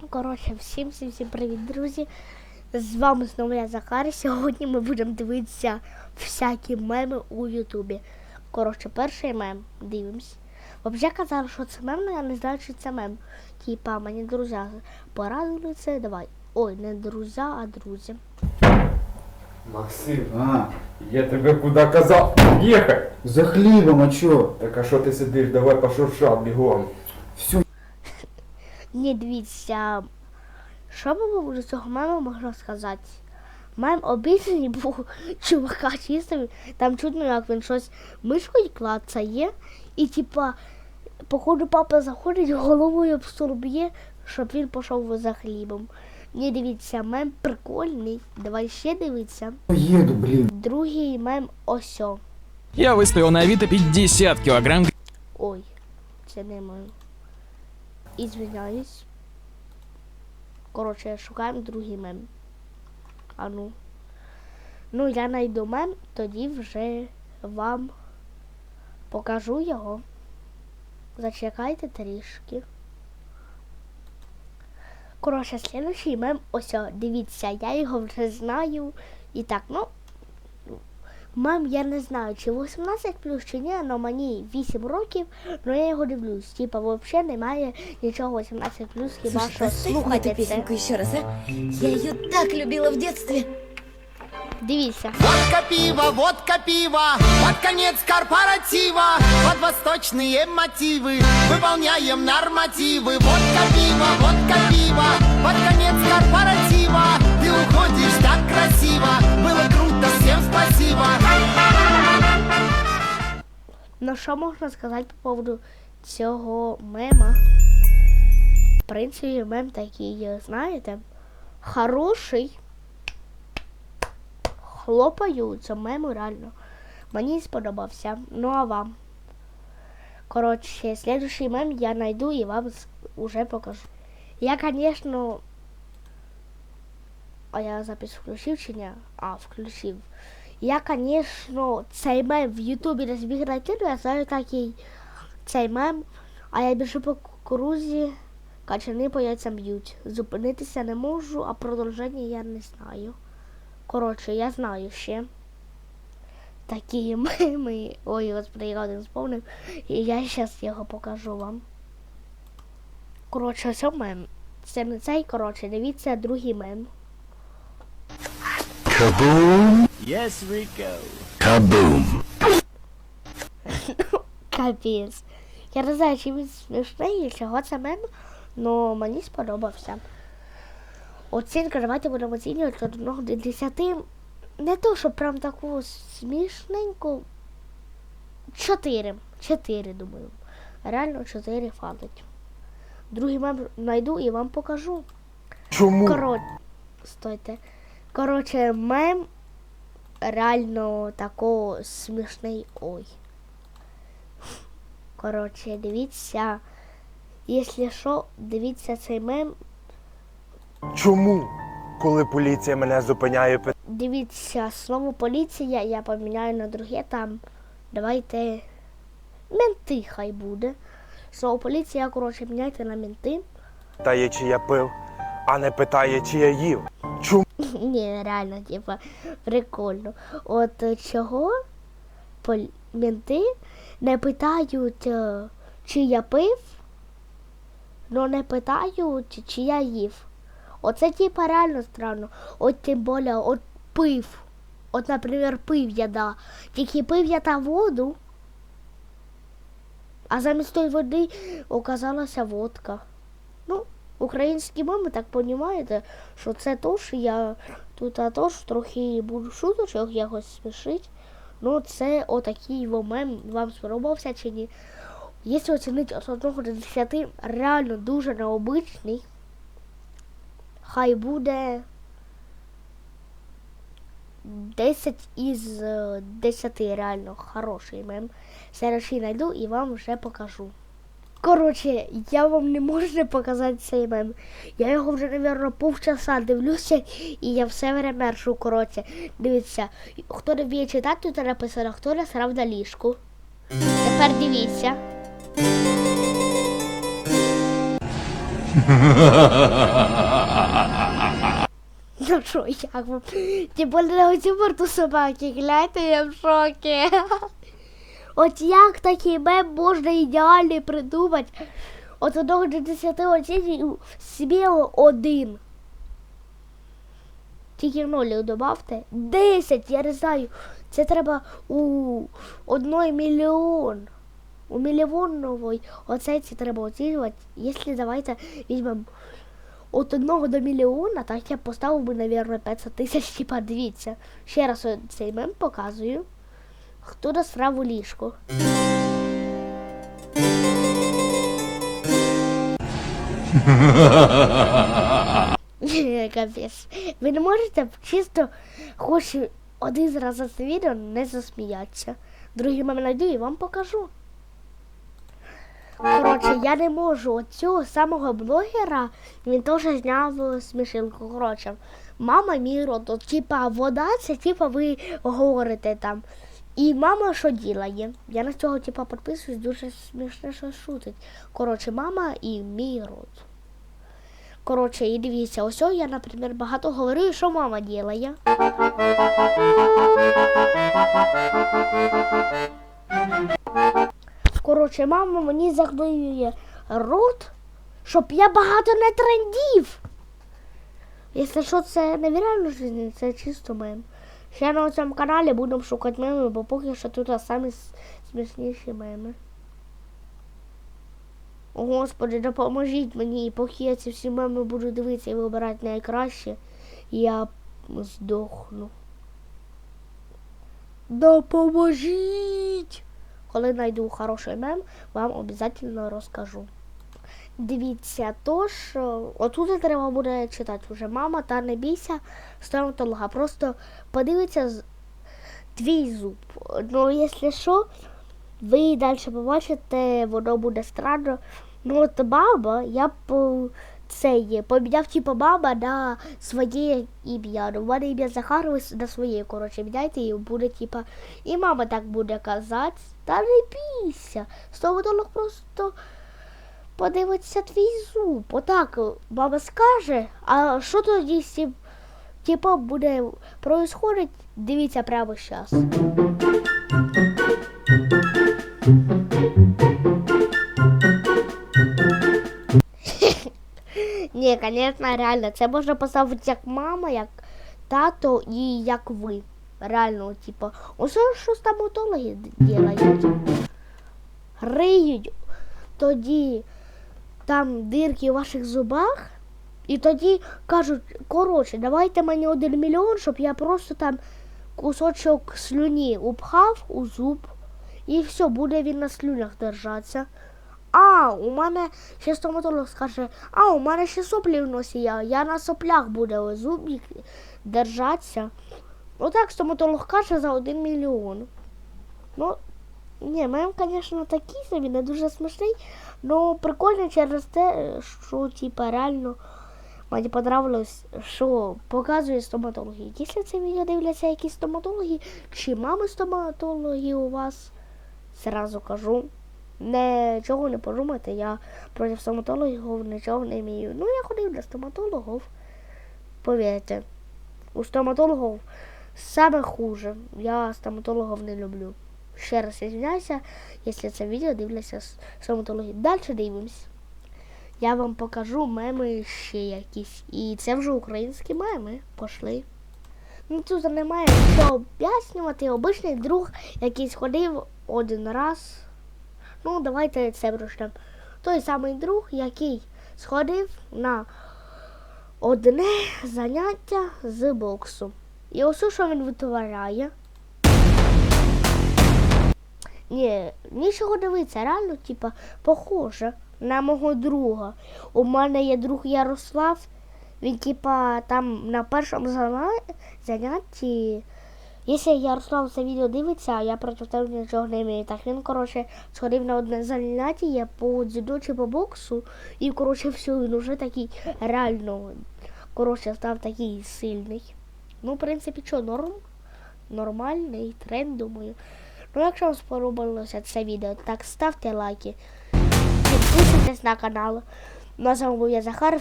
Коротше, всім всім всім привіт, друзі. З вами знову я Захар. Сьогодні ми будемо дивитися всякі меми у Ютубі. Коротше, перший мем. Дивимось. Взагалі казали, що це мем, але я не знаю, чи це мем. Типа, мені друзі порадили це. Давай. Ой, не друзі, а друзі. Максим, А, я тебе куди казав? Їхай! за хлібом, а чо? Так а що ти сидиш? Давай по шуршам бігом. Все, Ні, дивіться, що по поводу цього мему можна сказати? Мем обізнаний був чувака чистив, там чутно, як він щось мишкою клацає, і типа, походу, папа заходить головою об стол щоб він пішов за хлібом. Ні, дивіться, мем прикольний. Давай ще дивіться. еду, блин. Другий мем осьо. Я выставил на Авито 50 килограмм Ой, це не мем. Ізвиняюсь. Коротше, шукаємо другий мем. А ну. Ну, я знайду мем, тоді вже вам покажу його. Зачекайте трішки. Коротше, слідуючий мем, ось, дивіться, я його вже знаю. І так, ну. Мем, я не знаю, чи 18 плюс чи ні, але мені 8 років, але я його дивлюсь. Типа, взагалі немає нічого 18 плюс, хіба Слушай, що поставь мне эту слухайте це. песенку еще раз, а? Я ее так любила в детстве. Дивіться. Водка пиво, водка пиво, под конец корпоратива, под восточные мотивы выполняем нормативы. Водка пиво, водка пиво, под конец корпоратива, ты уходишь так красиво, было круто, всем спасибо. Ну що можна сказати по поводу цього мема? В принципі, мем такий, знаєте, хороший. Хлопаю, це мем реально. Мені сподобався. Ну а вам? Коротше, следующий мем я найду і вам уже покажу. Я, конечно... А я запись включив чи ні? А, включив. Я, конечно, цей мем в Ютубі не зміг я знаю такий цей мем, а я біжу по кукурузі, качани по яйцям б'ють. Зупинитися не можу, а продовження я не знаю. Коротше, я знаю ще. Такі меми. Ой, я один сповнив. І я зараз його покажу вам. Коротше, ось мем. Це не цей, коротше, дивіться другий мем. Капець. Я не знаю, чи він смішний, і чого це мем, але мені сподобався. Оцінка, давайте будемо оцінювати від 1 до 10. Не то, що прям таку смішненьку. 4. 4, думаю. Реально 4 фалить. Другий мем знайду і вам покажу. Чому? Коротше, стойте. Коротше, мем реально тако смішний ой. Коротше, дивіться. Якщо що, дивіться цей мем. Чому? Коли поліція мене зупиняє, пи- Дивіться слово поліція, я поміняю на друге там. Давайте. Менти хай буде. Слово поліція, коротше, міняйте на менти. питає, чи я пив, а не питає, чи я їв. Ні, реально, типа, прикольно. От е, чого менти не питають, е, чи я пив, але не питають, чи я їв. Оце типа реально странно. От тим більше, от пив. От, наприклад, пив я, да. Тільки пив я та воду, а замість тої води оказалася водка. Українські мами, так розумієте, що це то, що я тут а то ж трохи буду шуточок якось смішить. Ну, це отакий во мем. Вам сподобався чи ні? Якщо оцінити з 1 до 10, реально дуже необичний. Хай буде 10 із е, 10 реально хороший мем. Следующий знайду і вам вже покажу. Коротше, я вам не можу не показати цей мем. Я його вже, мабуть, півчаса дивлюся, і я все время ршу, коротше. Дивіться, хто не вміє читати, то написано, хто насрав на ліжку. Тепер дивіться. Ну що, як вам? Тим більше на оці борту собаки, гляньте, я в шокі. От як такий мем можна ідеально придумати? От одного до 10 оцінюю сміло один. Тільки нолі добавте. 10, я не знаю. Це треба у одної мільйон. У мільйонової оценці треба оцінювати. Якщо давайте візьмемо от одного до мільйона, так я поставив би, мабуть, 500 тисяч, типа, дивіться. Ще раз цей мем показую. Хто насрав у ліжко? Капець. Ви не можете чисто хоч один раз за це відео не засміятися. Другий мем знайду і вам покажу. Коротше, я не можу от цього самого блогера, він теж зняв смішинку. Коротше, мама мій рот, от, типа вода, це типа ви говорите там. І мама що ділає? Я на цього типа підписуюсь, дуже смішно що шутить. Коротше, мама і мій рот. Коротше, і дивіться, ось я, наприклад, багато говорю, що мама ділає. Коротше, мама мені заклеює рот, щоб я багато не трендів. Якщо що, це не в реальній житті, це чисто мем. Ще на цьому каналі будемо шукати меми, бо поки що тут самі смішніші меми. О, Господи, допоможіть мені, поки я ці всі меми буду дивитися і вибирати найкраще, я здохну. Допоможіть! Коли знайду хороший мем, вам обов'язково розкажу. Дивіться, тож, е, отут треба буде читати вже мама, та не бійся стоматолога. Просто подивіться з- твій зуб. Ну, якщо що, ви далі побачите, воно буде странно. Ну, от баба, я б це є, поміняв типу баба на своє ім'я. Ну, в мене ім'я Захар, ви на своє, коротше, міняйте, і буде, типа, і мама так буде казати. Та не бійся. Стоматолог просто подивиться твій зуб. Отак мама скаже, а що тоді цим буде происходить, дивіться прямо зараз. Ні, звісно, реально, це можна поставити як мама, як тато і як ви. Реально, типу, усе, що стоматологи роблять. Риють тоді там дирки у ваших зубах, і тоді кажуть, коротше, давайте мені один мільйон, щоб я просто там кусочок слюні упхав у зуб, і все, буде він на слюнях держатися. А, у мене ще стоматолог скаже, а у мене ще соплі в носі є, я на соплях буде зубник держатися. Отак стоматолог каже за один мільйон. Ну, ні, мем, звісно, такий собі, не дуже смішний, але прикольно через те, що типа реально мені понравилось, що показує стоматологи. Якщо це відео дивляться якісь стоматологи, чи мами стоматологи у вас, зразу кажу. Нічого не подумайте, я проти стоматологів нічого не вмію. Ну, я ходив до стоматологів. Повірте, у стоматологів саме хуже. Я стоматологів не люблю. Ще раз извиняюся, якщо це відео дивляться з стоматологи. Далі дивимось. Я вам покажу меми ще якісь. І це вже українські меми. Пошли. Ну тут немає що об'яснювати. Обичний друг якийсь ходив один раз. Ну, давайте це почнемо. Той самий друг, який сходив на одне заняття з боксу. І ось що він витворяє. Ні, нічого дивитися, реально, типа, похоже на мого друга. У мене є друг Ярослав. Він, типа, там на першому занятті. Якщо Ярослав це відео дивиться, а я проти того нічого не маю. Так він, коротше, сходив на одне заняття по дзюдо чи по боксу. І, коротше, все, він уже такий реально, коротше, став такий сильний. Ну, в принципі, що, норм? Нормальний тренд, думаю. Ну, якщо вам сподобалося це відео, так ставте лайки, підписуйтесь на канал. Ну а з вами я Захар.